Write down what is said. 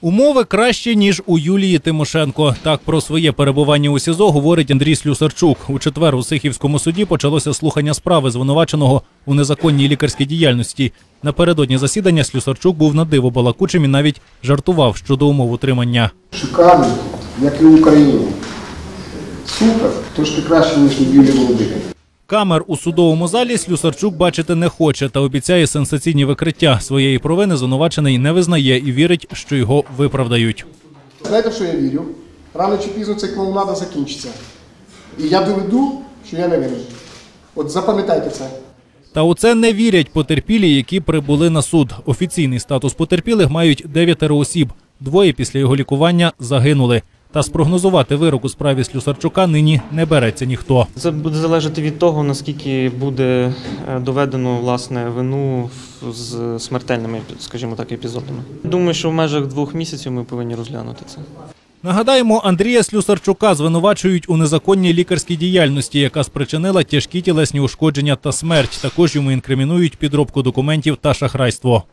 Умови кращі ніж у Юлії Тимошенко. Так про своє перебування у СІЗО говорить Андрій Слюсарчук. У четвер у Сихівському суді почалося слухання справи звинуваченого у незаконній лікарській діяльності. Напередодні засідання Слюсарчук був на диво балакучим і навіть жартував щодо умов утримання. Шикарно, як і в Україні. Супер, трошки краще, ніж у Юлії Володимирівні. Камер у судовому залі Слюсарчук бачити не хоче та обіцяє сенсаційні викриття. Своєї провини звинувачений не визнає і вірить, що його виправдають. Знаєте, що я вірю? Рано чи пізно ця клоунада закінчиться. І я доведу, що я не винен. От запам'ятайте це. Та у це не вірять потерпілі, які прибули на суд. Офіційний статус потерпілих мають дев'ятеро осіб. Двоє після його лікування загинули. Та спрогнозувати вирок у справі Слюсарчука нині не береться ніхто. Це буде залежати від того, наскільки буде е, доведено власне вину з смертельними, скажімо так, епізодами. Думаю, що в межах двох місяців ми повинні розглянути це. Нагадаємо, Андрія Слюсарчука звинувачують у незаконній лікарській діяльності, яка спричинила тяжкі тілесні ушкодження та смерть. Також йому інкримінують підробку документів та шахрайство.